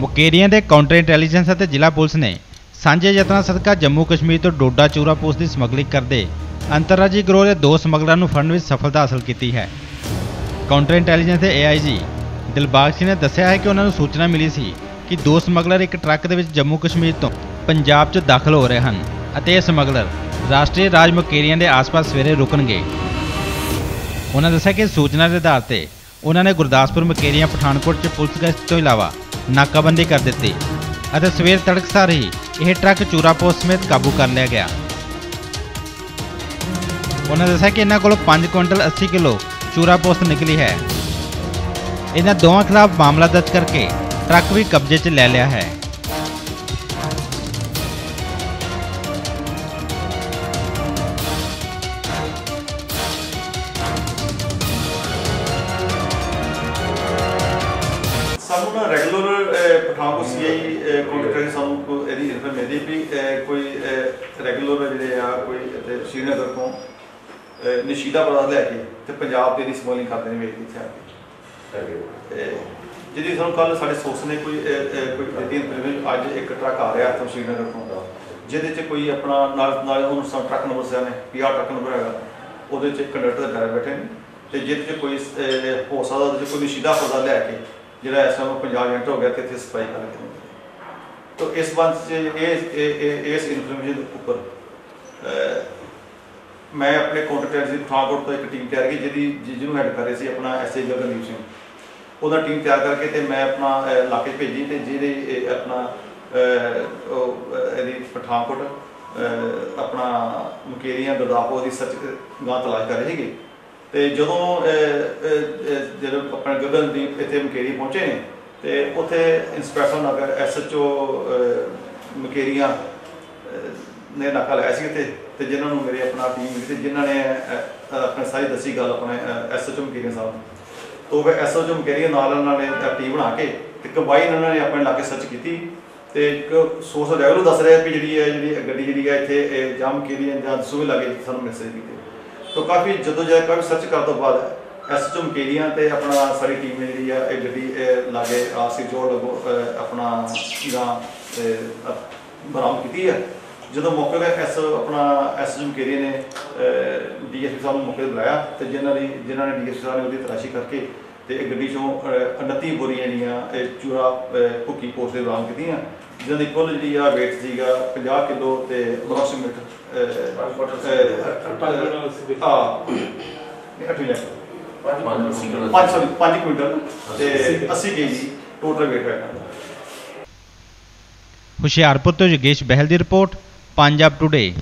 ਮੁਕੇਰੀਆਂ ਦੇ counter intelligence ਅਤੇ ਜ਼ਿਲ੍ਹਾ ਪੁਲਿਸ ਨੇ ਸਾਂਝੇ ਯਤਨਾਂ ਸਦਕਾ ਜੰਮੂ ਕਸ਼ਮੀਰ ਤੋਂ ਡੋਡਾ ਚੂਰਾ ਪੋਸਟ ਦੀ ਸਮਗਲਿੰਗ ਕਰਦੇ ਅੰਤਰਰਾਜੀ ਗਰੋਹ ਦੇ ਦੋ ਸਮਗਲਰਾਂ ਨੂੰ ਫੜਨ ਵਿੱਚ ਸਫਲਤਾ ਹਾਸਲ ਕੀਤੀ ਹੈ। ਕਾਊਂਟਰ ਇੰਟੈਲੀਜੈਂਸ ਦੇ ਏਆਈਜੀ ਦਿਲਬਾਗ ਸਿੰਘ ਨੇ ਦੱਸਿਆ ਹੈ ਕਿ ਉਹਨਾਂ ਨੂੰ ਸੂਚਨਾ ਮਿਲੀ ਸੀ ਕਿ ਦੋ ਸਮਗਲਰ ਇੱਕ ਟਰੱਕ ਦੇ ਵਿੱਚ ਜੰਮੂ ਕਸ਼ਮੀਰ ਤੋਂ ਪੰਜਾਬ 'ਚ ਦਾਖਲ ਹੋ ਰਹੇ ਹਨ ਅਤੇ ਇਹ ਸਮਗਲਰ ਰਾਸ਼ਟਰੀ ਰਾਜ ਮੁਕੇਰੀਆਂ ਦੇ ਆਸ-ਪਾਸ ਸਵੇਰੇ ਰੁਕਣਗੇ। ਉਹਨਾਂ ਦੱਸਿਆ ਕਿ ਸੂਚਨਾ ਦੇ ਆਧਾਰ ਤੇ ਉਹਨਾਂ ਨੇ ਗੁਰਦਾਸਪੁਰ ਮਕੇਰੀਆਂ, ਪਠਾਨਕੋਟ 'ਚ ਪੁਲਿਸ ਗਸ਼ਤ ਤੋਂ ਇਲਾਵਾ ਨਾਕਾਬੰਦੀ ਕਰ ਦਿੱਤੀ ਅਤੇ ਸਵੇਰ ਤੜਕਸਾਰ ਹੀ ਇਹ ਟਰੱਕ ਚੂਰਾ ਪੋਸਟ ਸਮੇਤ ਕਾਬੂ ਕਰ ਲਿਆ ਗਿਆ। ਉਹਨਾਂ ਦੱਸਿਆ ਕਿ ਇਹਨਾਂ ਕੋਲੋਂ 5 ਕੁਇੰਟਲ 80 ਕਿਲੋ ਚੂਰਾ ਪੋਸਟ ਨਿਕਲੀ ਹੈ। ਇਹਨਾਂ ਦੋਵਾਂ ਖਿਲਾਫ ਮਾਮਲਾ ਦਰਜ ਕਰਕੇ ਟਰੱਕ ਵੀ ਕਬਜ਼ੇ 'ਚ ਲੈ ਲਿਆ ਹੈ। ਸਾਨੂੰ ਨਾ ਰੈਗੂਲਰ ਪਠਾਨਕੋਟ ਸੀਆਈ ਕੰਟੈਕਟ ਕਰੀ ਸਾਨੂੰ ਕੋਈ ਇਹਦੀ ਇਨਫੋਰਮੇਸ਼ਨ ਮਿਲਦੀ ਵੀ ਕੋਈ ਰੈਗੂਲਰ ਜਿਹੜੇ ਆ ਕੋਈ ਇੱਥੇ ਸ਼੍ਰੀਨਗਰ ਤੋਂ ਨਸ਼ੀਲਾ ਪਦਾਰਥ ਲੈ ਕੇ ਤੇ ਪੰਜਾਬ ਦੇ ਦੀ ਸਮਗਲਿੰਗ ਕਰਦੇ ਨੇ ਵੇਚਦੇ ਇੱਥੇ ਆ ਕੇ। ਤੇ ਜਿਹਦੀ ਸਾਨੂੰ ਕੱਲ ਸਾਡੇ ਸੋਰਸ ਨੇ ਕੋਈ ਕੋਈ ਦਿੱਤੀ ਇਨਫੋਰਮੇਸ਼ਨ ਅੱਜ ਇੱਕ ਟਰੱਕ ਆ ਰਿਹਾ ਇੱਥੋਂ ਸ਼੍ਰੀਨਗਰ ਤੋਂ ਜਿਹਦੇ 'ਚ ਕੋਈ ਆਪਣਾ ਨਾਲ ਨਾਲ ਉਹਨੂੰ ਸਾ ਟਰੱਕ ਨੰਬਰ ਸਿਆ ਨੇ ਆਹ ਟਰੱਕ ਨੰਬਰ ਹੈਗਾ। ਉਹਦੇ 'ਚ ਕੰਡਕਟਰ ਦੇ ਡਰਾਈਵਰ ਬੈਠੇ ਨੇ। ਤੇ ਜਿਹਦੇ 'ਚ ਕੋਈ ਹੋ ਸਕਦਾ ਉਹਦੇ 'ਚ ਕੋਈ ਨਸ਼ੀਲਾ ਪਦਾਰਥ ਲੈ ਕੇ ਜਿਹੜਾ ਇਸ ਸਮੇਂ ਪੰਜਾਬ ਯੂਨਿਟ ਹੋ ਗਿਆ ਤੇ ਇੱਥੇ ਸਪਾਈ ਕਰਕੇ ਰਹੇ ਤੋ ਇਸ ਬੰਦ ਚ ਇਹ ਇਸ ਇਨਫੋਰਮੇਸ਼ਨ ਦੇ ਉੱਪਰ ਮੈਂ ਆਪਣੇ ਕੰਟੈਕਟ ਦੀ ਪਠਾਨਕੋਟ ਤੋਂ ਇੱਕ ਟੀਮ ਤਿਆਰ ਕੀਤੀ, ਜਿਹਦੀ ਜਿ- ਜਿਹਨੂੰ ਹੈਡ ਕਰ ਰਹੇ ਸੀ ਆਪਣਾ ਐਸਏ ਗਗਨਦੀਪ ਸਿੰਘ। ਉਹਦਾ ਟੀਮ ਤਿਆਰ ਕਰਕੇ ਤੇ ਮੈਂ ਆਪਣਾ ਇਲਾਕੇ ਭੇਜੀ ਤੇ ਜਿਹਦੇ, ਇਹ ਆਪਣਾ ਇਹਦੀ ਪਠਾਨਕੋਟ ਆਪਣਾ ਮੁਕੇਰੀਆਂ, ਗੁਰਦਾਸਪੁਰ ਦੀ ਸੱਚ ਗਾਂ ਤਲਾਸ਼ ਕਰ ਰਹੇ ਸੀਗੇ। ਤੇ ਜਦੋਂ ਜਦੋਂ ਆਪਣੇ ਗਗਨਦੀਪ ਇੱਥੇ ਮਕੇਰੀ ਪਹੁੰਚੇ ਨੇ ਤੇ ਉੱਥੇ ਇੰਸਪੈਕਟਰ ਨਗਰ ਐਸਐਚਓ ਮੁਕੇਰੀਆਂ ਅਹ, ਨੇ ਨਾਕਾ ਲਾਇਆ ਸੀ ਇੱਥੇ ਤੇ ਜਿਨ੍ਹਾਂ ਨੂੰ ਮੇਰੇ ਆਪਣਾ ਟੀਮ ਮਿਲੀ ਤੇ ਜਿਨ੍ਹਾਂ ਨੇ ਆਪਣੇ ਸਾਰੀ ਦੱਸੀ ਗੱਲ ਆਪਣੇ ਐਸਐਚਓ ਮਕੇਰੀਆਂ ਸਾਹਿਬ ਨੂੰ। ਤੋਂ ਫਿਰ ਐਸਐਚਓ ਮਕੇਰੀਆਂ ਨਾਲ ਉਹਨਾਂ ਨੇ ਟੀਮ ਬਣਾ ਕੇ ਤੇ ਕੰਬਾਈਨ ਉਹਨਾਂ ਨੇ ਆਪਣੇ ਇਲਾਕੇ ਸਰਚ ਕੀਤੀ ਤੇ ਇੱਕ ਸੋਰਸ ਰੈਗੂਲਰ ਦੱਸ ਰਿਹਾ ਕਿ ਜਿਹੜੀ ਹੈ ਜਿਹੜੀ ਗੱਡੀ ਜਿਹੜੀ ਹੈ ਇੱਥੇ ਇਹ ਜਾਮ ਕੀਰੀਆਂ ਜਾਂ ਸੂਬੇ ਲਾਗੇ ਸਾਨੂੰ ਮੈਸੇਜ ਕੀਤੇ। ਤੋਂ ਕਾਫੀ ਜਦੋਂ ਜਦ ਕਾਫੀ ਸਰਚ ਕਰਨ ਤੋਂ ਬਾਅਦ ਐਸਐਚਓ ਮੁਕੇਰੀਆਂ ਤੇ ਆਪਣਾ ਸਾਰੀ ਟੀਮ ਜਿਹੜੀ ਆ ਇਹ ਗੱਡੀ ਲਾਗੇ ਆਸੀ ਜੋੜ ਲਗੋ ਆਪਣਾ ਜਾਂ ਬਰਾਮ ਕੀਤੀ ਹੈ ਜਦੋਂ ਮੌਕੇ ਤੇ ਐਸ ਆਪਣਾ ਐਸਐਚਓ ਮੁਕੇਰੀਆਂ ਨੇ ਡੀਐਸਪੀ ਸਾਹਿਬ ਨੂੰ ਮੌਕੇ ਤੇ ਬੁਲਾਇਆ ਤੇ ਜਿਨ੍ਹਾਂ ਦੀ ਜਿਨ੍ਹਾਂ ਨੇ ਡੀਐਸਪੀ ਸਾਹਿਬ ਨੇ ਉਹਦੀ ਤਰਾਸ਼ੀ ਕਰਕੇ ਤੇ ਇਹ ਗੱਡੀ ਚੋਂ ਅਹ, 29 ਬੋਰੀਆਂ ਜਿਹੜੀਆਂ ਇਹ ਚੂਰਾ ਭੁੱਕੀ ਪੋਸਟ ਦੇ ਬਰਾਮਦ ਕੀਤੀਆਂ। ਜਿਹਨਾਂ ਦੀ ਕੁੱਲ ਜਿਹੜੀ ਆ weight ਸੀਗਾ 50 ਕਿਲੋ ਤੇ ਅਪਰੋਕਸੀਮੇਟ ਹਾਂ ਇਹ ਲੱਖ। ਪੰਜ ਸੌ ਪੰਜ ਕੁਇੰਟਲ ਤੇ 80 ਕੇਜੀ ਟੋਟਲ weight ਹੈ ਹੁਸ਼ਿਆਰਪੁਰ ਤੋਂ ਯੋਗੇਸ਼ ਬਹਿਲ ਦੀ ਰਿਪੋਰਟ, ਪੰਜਾਬ ਟੁਡੇ